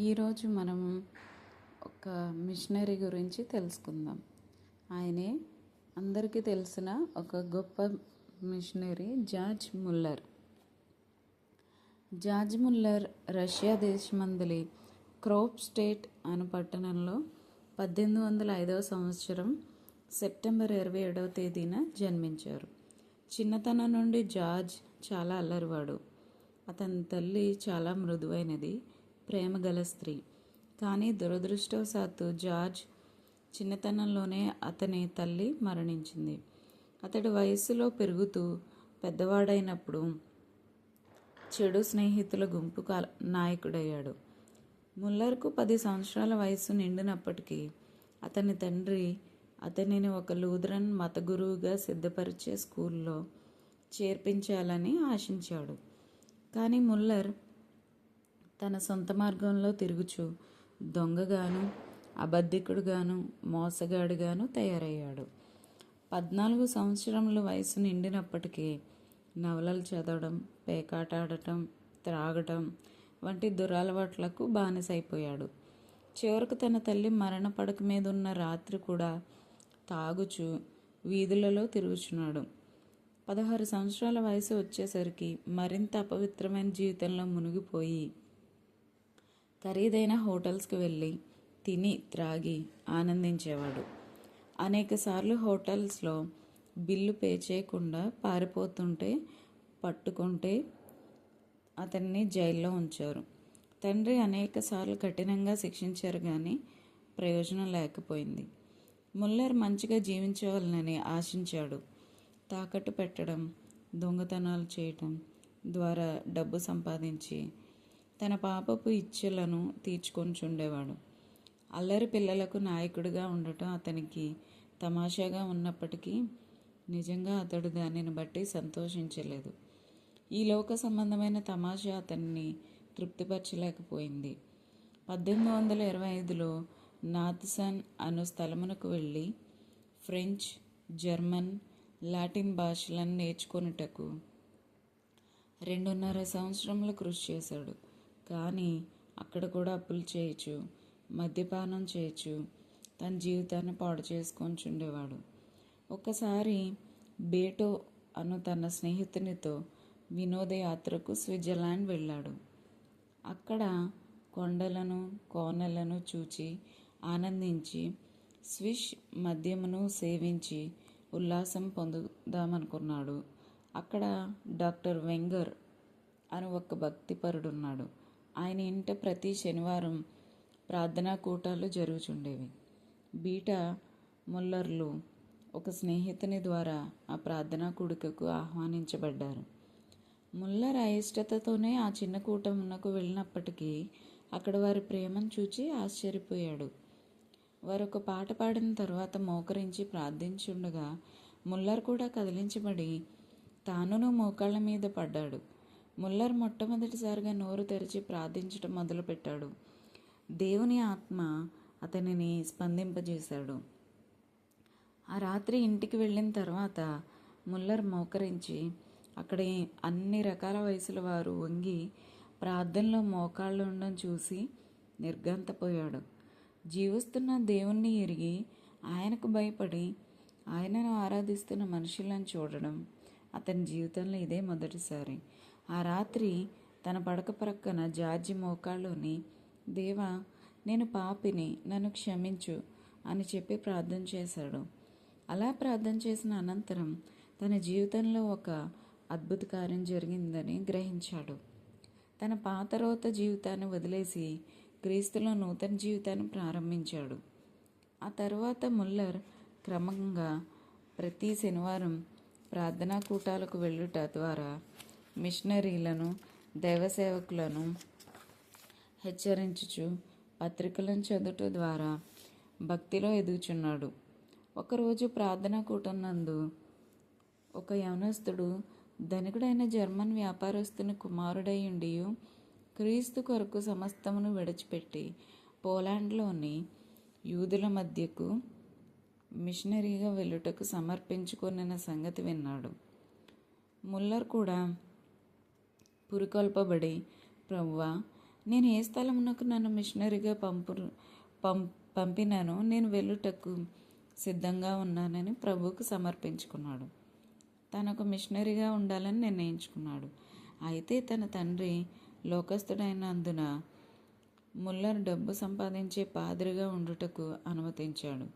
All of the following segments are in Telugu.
ఈరోజు మనం ఒక మిషనరీ గురించి తెలుసుకుందాం. ఆయనే అందరికీ తెలిసిన ఒక గొప్ప missionary George Muller. George Muller Russia దేశమందలి క్రోప్ స్టేట్ అను పట్టణంలో పద్దెనిమిది వందల ఐదవ సంవత్సరం సెప్టెంబర్ ఇరవై ఏడవ తేదీన జన్మించారు. చిన్నతనం నుండి జార్జ్ చాలా అల్లరివాడు. అతని తల్లి చాలా మృదువైనది. ప్రేమగల స్త్రీ. కానీ దురదృష్టవశాత్తు జార్జ్ చిన్నతనంలోనే అతని తల్లి మరణించింది. అతడి వయస్సులో పెరుగుతూ పెద్దవాడైనప్పుడు చెడు స్నేహితుల గుంపు కాల నాయకుడయ్యాడు. ముల్లర్కు పది సంవత్సరాల వయస్సు నిండినప్పటికీ అతని తండ్రి అతనిని ఒక లూథరన్ మత గురువుగా సిద్ధపరిచే స్కూల్లో చేర్పించాలని ఆశించాడు. కానీ ముల్లర్ తన సొంత మార్గంలో తిరుగుచు దొంగగాను అబద్ధికుడుగాను మోసగాడుగాను తయారయ్యాడు. పద్నాలుగు సంవత్సరముల వయసు నిండినప్పటికీ నవలలు చదవడం పేకాటాడటం త్రాగటం వంటి దురలవాట్లకు బానిసైపోయాడు. చివరకు తన తల్లి మరణ పడక మీద ఉన్న రాత్రి కూడా తాగుచు వీధులలో తిరుగుచున్నాడు. పదహారు సంవత్సరాల వయసు వచ్చేసరికి మరింత అపవిత్రమైన జీవితంలో మునిగిపోయి ఖరీదైన హోటల్స్కి వెళ్ళి తిని త్రాగి ఆనందించేవాడు. అనేకసార్లు హోటల్స్లో బిల్లు పే చేయకుండా పారిపోతుంటే పట్టుకుంటే అతన్ని జైల్లో ఉంచారు. తండ్రి అనేకసార్లు కఠినంగా శిక్షించారు కానీ ప్రయోజనం లేకపోయింది. ముల్లర్ మంచిగా జీవించవాలని ఆశించాడు. తాకట్టు పెట్టడం దొంగతనాలు చేయటం ద్వారా డబ్బు సంపాదించి తన పాపపు ఇచ్చలను తీర్చుకొంచుండేవాడు అల్లరి పిల్లలకు నాయకుడిగా ఉండటం అతనికి తమాషాగా ఉన్నప్పటికీ నిజంగా అతడు దానిని బట్టి సంతోషించలేదు. ఈ లోక సంబంధమైన తమాషా అతన్ని తృప్తిపరచలేకపోయింది. పద్దెనిమిది వందల ఇరవై ఐదులో నాథ్సన్ అను స్థలమునకు వెళ్ళి ఫ్రెంచ్ జర్మన్ లాటిన్ భాషలను నేర్చుకొనుటకు రెండున్నర సంవత్సరంలో కృషి చేశాడు. కానీ అక్కడ కూడా అప్పులు చేయొచ్చు మద్యపానం చేయొచ్చు. తన జీవితాన్ని పాడు చేసుకొని ఉండేవాడు ఒకసారి బేటో అను తన స్నేహితునితో వినోదయాత్రకు స్విట్జర్లాండ్ వెళ్ళాడు. అక్కడ కొండలను కోనలను చూచి ఆనందించి స్విష్ మద్యమును సేవించి ఉల్లాసం పొందుదామనుకున్నాడు. అక్కడ డాక్టర్ వెంగర్ అని ఒక భక్తిపరుడున్నాడు. ఆయన ఇంట ప్రతి శనివారం ప్రార్థనా కూటాలు జరుగుచుండేవి. బీటా ముల్లర్లు ఒక స్నేహితుని ద్వారా ఆ ప్రార్థనా కూడికకు ఆహ్వానించబడ్డారు. ముల్లర్ అయిష్టతతోనే ఆ చిన్న కూటమునకు వెళ్ళినప్పటికీ అక్కడ వారి ప్రేమను చూచి ఆశ్చర్యపోయాడు. వారు ఒక పాట పాడిన తర్వాత మోకరించి ప్రార్థించుండగా ముల్లర్ కూడా కదిలించబడి తానును మోకాళ్ళ మీద పడ్డాడు. ముల్లర్ మొట్టమొదటిసారిగా నోరు తెరిచి ప్రార్థించటం మొదలుపెట్టాడు. దేవుని ఆత్మ అతనిని స్పందింపజేశాడు. ఆ రాత్రి ఇంటికి వెళ్ళిన తర్వాత ముల్లర్ మోకరించి అక్కడ అన్ని రకాల వయసుల వారు వంగి ప్రార్థనలో మోకాళ్ళు ఉండడం చూసి నిర్గంతపోయాడు జీవిస్తున్న దేవుణ్ణి ఎరిగి ఆయనకు భయపడి ఆయనను ఆరాధిస్తున్న మనుషులను చూడడం అతని జీవితంలో ఇదే మొదటిసారి. ఆ రాత్రి తన పడక ప్రక్కన జార్జి మోకాళ్ళుని దేవా నేను పాపిని నన్ను క్షమించు అని చెప్పి ప్రార్థన చేశాడు. అలా ప్రార్థన చేసిన అనంతరం తన జీవితంలో ఒక అద్భుత కార్యం జరిగిందని గ్రహించాడు. తన పాత రోత జీవితాన్ని వదిలేసి క్రీస్తులో నూతన జీవితాన్ని ప్రారంభించాడు. ఆ తర్వాత ముల్లర్ క్రమంగా ప్రతి శనివారం ప్రార్థనా కూటాలకు వెళ్ళుట ద్వారా మిషనరీలను దైవసేవకులను హెచ్చరించుచు పత్రికలను చదువుట ద్వారా భక్తిలో ఎదుగుచున్నాడు. ఒకరోజు ప్రార్థనా కూటనందు ఒక యవనస్తుడు ధనికుడైన జర్మన్ వ్యాపారస్తుని కుమారుడై ఉండి క్రీస్తు కొరకు సమస్తమును విడిచిపెట్టి పోలాండ్లోని యూదుల మధ్యకు మిషనరీగా వెళ్ళుటకు సమర్పించుకొనిన సంగతి విన్నాడు. ముల్లర్ కూడా పురికొల్పబడి ప్రవ్వా నేను ఏ స్థలమునకు నన్ను మిషనరీగా పంపు పం పంపినానో నేను వెళ్ళుటకు సిద్ధంగా ఉన్నానని ప్రభువుకు సమర్పించుకున్నాడు. తనకు మిషనరీగా ఉండాలని నిర్ణయించుకున్నాడు. అయితే తన తండ్రి లోకస్తుడైనందున ముల్లర్ డబ్బు సంపాదించే పాదిరిగా ఉండుటకు అనుమతించాడు.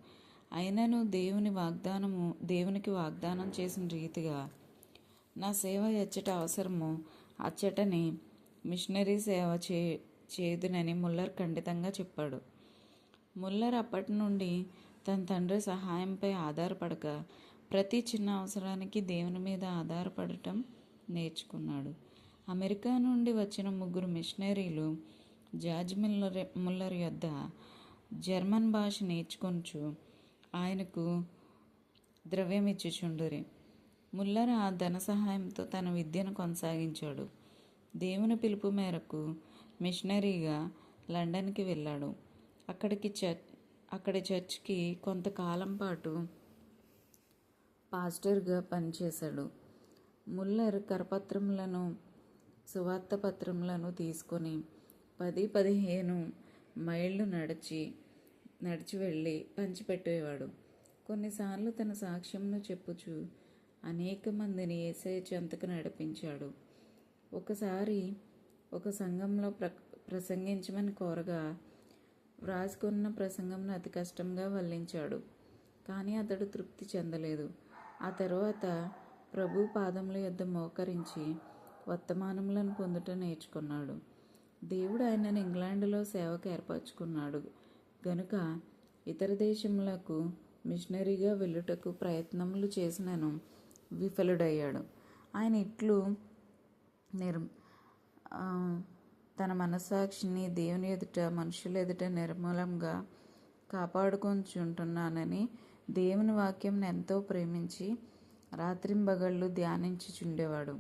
అయినను దేవుని వాగ్దానము దేవునికి వాగ్దానం చేసిన రీతిగా నా సేవ ఎచ్చట అవసరమో అచ్చటని మిషనరీ సేవ చే చేదునని ముల్లర్ ఖండితంగా చెప్పాడు. ముల్లర్ అప్పటి నుండి తన తండ్రి సహాయంపై ఆధారపడక ప్రతి చిన్న అవసరానికి దేవుని మీద ఆధారపడటం నేర్చుకున్నాడు. అమెరికా నుండి వచ్చిన ముగ్గురు మిషనరీలు జార్జ్ మిల్లర్ ముల్లర్ యొద్ద జర్మన్ భాష నేర్చుకొనుచు ఆయనకు ద్రవ్యం ఇచ్చుచుండురి ముల్లర్ ఆ ధన సహాయంతో తన విద్యను కొనసాగించాడు. దేవుని పిలుపు మేరకు మిషనరీగా లండన్కి వెళ్ళాడు. అక్కడికి చర్చ్ అక్కడి చర్చ్కి కొంతకాలం పాటు పాస్టర్గా పనిచేశాడు. ముల్లర్ కరపత్రములను సువార్త పత్రములను తీసుకొని పది పదిహేను మైళ్ళు నడిచి నడిచి వెళ్ళి పంచిపెట్టేవాడు. కొన్నిసార్లు తన సాక్ష్యంను చెప్పుచు అనేక మందిని ఏసై చెంతకు నడిపించాడు. ఒకసారి ఒక సంఘంలో ప్ర ప్రసంగించమని కోరగా వ్రాసుకున్న ప్రసంగంను అతి కష్టంగా వల్లించాడు. కానీ అతడు తృప్తి చెందలేదు. ఆ తర్వాత ప్రభు పాదముల యొద్ద మోకరించి వర్తమానములను పొందుట నేర్చుకున్నాడు. దేవుడు ఆయనను ఇంగ్లాండ్లో సేవకు ఏర్పరచుకున్నాడు. గనుక ఇతర దేశములకు మిషనరీగా వెళ్ళుటకు ప్రయత్నములు చేసినను విఫలుడయ్యాడు. ఆయన ఇట్లు నిర్ తన మనస్సాక్షిని దేవుని ఎదుట మనుషుల ఎదుట నిర్మూలంగా కాపాడుకొంచుంటున్నానని దేవుని వాక్యం ఎంతో ప్రేమించి రాత్రింబగళ్ళు ధ్యానించుచుండేవాడు.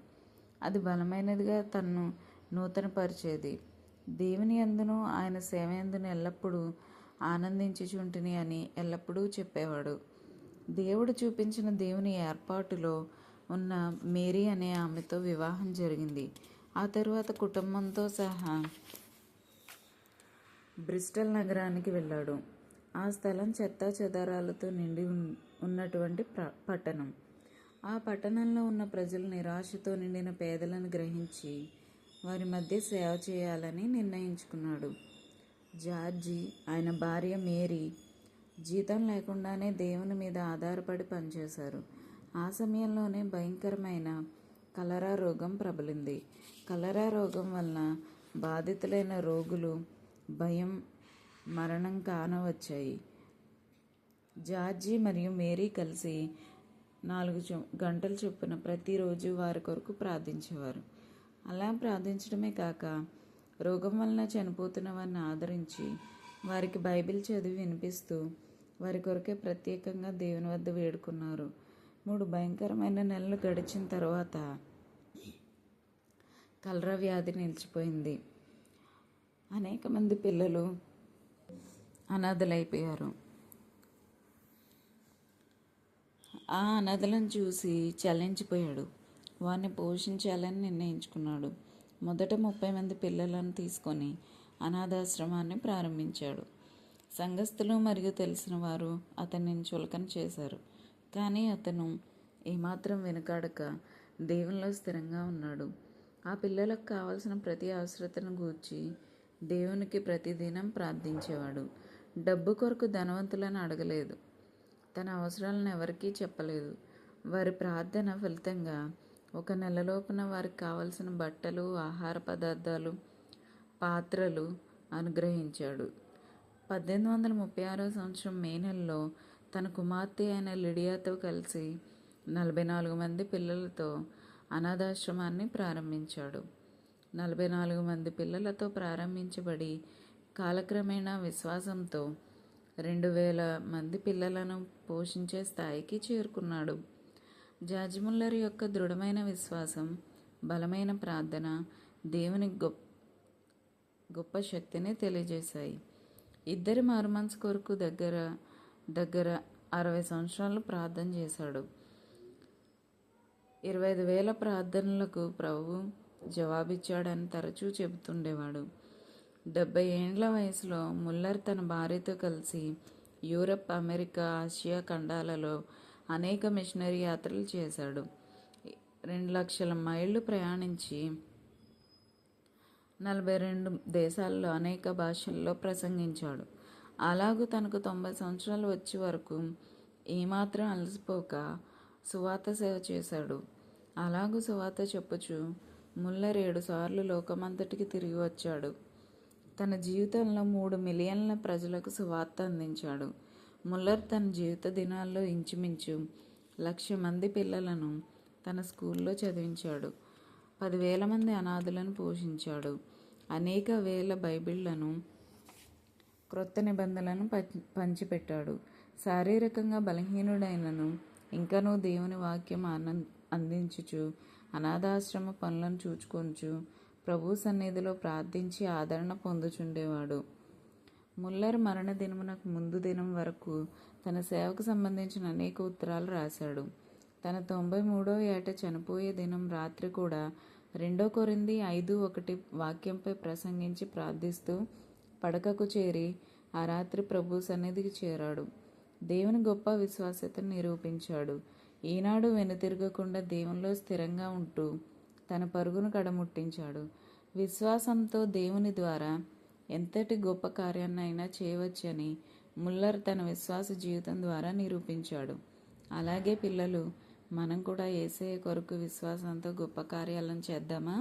అది బలమైనదిగా తన్ను నూతనపరిచేది. దేవుని అందును ఆయన సేవ ఎందును ఎల్లప్పుడూ ఆనందించుచుంటిని అని ఎల్లప్పుడూ చెప్పేవాడు. దేవుడు చూపించిన దేవుని ఏర్పాటులో ఉన్న మేరీ అనే ఆమెతో వివాహం జరిగింది. ఆ తరువాత కుటుంబంతో సహా బ్రిస్టల్ నగరానికి వెళ్ళాడు. ఆ స్థలం చెత్తా చెదారాలతో నిండి ఉన్నటువంటి ప్ర పట్టణం. ఆ పట్టణంలో ఉన్న ప్రజలు నిరాశతో నిండిన పేదలను గ్రహించి వారి మధ్య సేవ చేయాలని నిర్ణయించుకున్నాడు. జార్జి ఆయన భార్య మేరీ జీతం లేకుండానే దేవుని మీద ఆధారపడి పనిచేశారు. ఆ సమయంలోనే భయంకరమైన కలరా రోగం ప్రబలింది. కలరా రోగం వలన బాధితులైన రోగులు భయం మరణం కానవచ్చాయి. జార్జి మరియు మేరీ కలిసి నాలుగు చొ- గంటల చొప్పున ప్రతిరోజు వారి కొరకు ప్రార్థించేవారు. అలా ప్రార్థించడమే కాక రోగం వలన చనిపోతున్న వారిని ఆదరించి వారికి బైబిల్ చదివి వినిపిస్తూ వారి కొరకే ప్రత్యేకంగా దేవుని వద్ద వేడుకున్నారు. మూడు భయంకరమైన నెలలు గడిచిన తర్వాత కలరా వ్యాధి నిలిచిపోయింది. అనేక మంది పిల్లలు అనాథలైపోయారు. ఆ అనాథలను చూసి చలించిపోయాడు. వారిని పోషించాలని నిర్ణయించుకున్నాడు. మొదట ముప్పై మంది పిల్లలను తీసుకొని అనాథాశ్రమాన్ని ప్రారంభించాడు. సంఘస్థులు మరియు తెలిసిన వారు అతనిని చులకన చేశారు. కానీ అతను ఏమాత్రం వెనుకాడక దేవునిలో స్థిరంగా ఉన్నాడు. ఆ పిల్లలకు కావాల్సిన ప్రతి అవసరతను గూర్చి దేవునికి ప్రతిదినం ప్రార్థించేవాడు. డబ్బు కొరకు ధనవంతులను అడగలేదు. తన అవసరాలను ఎవరికీ చెప్పలేదు. వారి ప్రార్థన ఫలితంగా ఒక నెలలోపున వారికి కావలసిన బట్టలు ఆహార పదార్థాలు పాత్రలు అనుగ్రహించాడు. పద్దెనిమిది వందల ముప్పై ఆరో సంవత్సరం మే నెలలో తన కుమార్తె అయిన లిడియాతో కలిసి నలభై నాలుగు మంది పిల్లలతో అనాథాశ్రమాన్ని ప్రారంభించాడు. నలభై నాలుగు మంది పిల్లలతో ప్రారంభించబడి కాలక్రమేణా విశ్వాసంతో రెండు వేల మంది పిల్లలను పోషించే స్థాయికి చేరుకున్నాడు. జాజిముల్లర్ యొక్క దృఢమైన విశ్వాసం బలమైన ప్రార్థన దేవుని గొప్ప గొప్ప శక్తిని తెలియజేశాయి. ఇద్దరి మార్మన్స్ కొరకు దగ్గర దగ్గర అరవై సంవత్సరాలు ప్రార్థన చేశాడు. ఇరవై ఐదు వేల ప్రార్థనలకు ప్రభు జవాబిచ్చాడని తరచూ చెబుతుండేవాడు. డెబ్బై ఏండ్ల వయసులో ముల్లర్ తన భార్యతో కలిసి యూరప్ అమెరికా ఆసియా ఖండాలలో అనేక మిషనరీ యాత్రలు చేశాడు. రెండు లక్షల మైళ్ళు ప్రయాణించి నలభై రెండు దేశాల్లో అనేక భాషల్లో ప్రసంగించాడు. అలాగూ తనకు తొంభై సంవత్సరాలు వచ్చే వరకు ఏమాత్రం అలసిపోక సువాత సేవ చేశాడు. అలాగూ సువాత చెప్పుచు ముల్లర్ ఏడు సార్లు లోకమంతటికి తిరిగి వచ్చాడు. తన జీవితంలో మూడు మిలియన్ల ప్రజలకు సువార్త అందించాడు. ముల్లర్ తన జీవిత దినాల్లో ఇంచుమించు లక్ష మంది పిల్లలను తన స్కూల్లో చదివించాడు. పదివేల మంది అనాథులను పోషించాడు. అనేక వేల బైబిళ్ళను క్రొత్త నిబంధనలను పంచిపెట్టాడు. శారీరకంగా బలహీనుడైనను ఇంకనూ దేవుని వాక్యం ఆనంద్ అందించుచు అనాథాశ్రమ పనులను చూచుకొంచు ప్రభు సన్నిధిలో ప్రార్థించి ఆదరణ పొందుచుండేవాడు. ముల్లర్ మరణ దినమునకు ముందు దినం వరకు తన సేవకు సంబంధించిన అనేక ఉత్తరాలు రాశాడు. తన తొంభై మూడో ఏట చనిపోయే దినం రాత్రి కూడా రెండో కొరింది ఐదు ఒకటి వాక్యంపై ప్రసంగించి ప్రార్థిస్తూ పడకకు చేరి ఆ రాత్రి ప్రభు సన్నిధికి చేరాడు. దేవుని గొప్ప విశ్వాసతను నిరూపించాడు. ఈనాడు వెనుతిరగకుండా దేవునిలో స్థిరంగా ఉంటూ తన పరుగును కడముట్టించాడు. విశ్వాసంతో దేవుని ద్వారా ఎంతటి గొప్ప కార్యాన్నైనా చేయవచ్చని ముల్లర్ తన విశ్వాస జీవితం ద్వారా నిరూపించాడు. అలాగే పిల్లలు మనం కూడా ఏసయ్య కొరకు విశ్వాసంతో గొప్ప కార్యాలను చేద్దామా?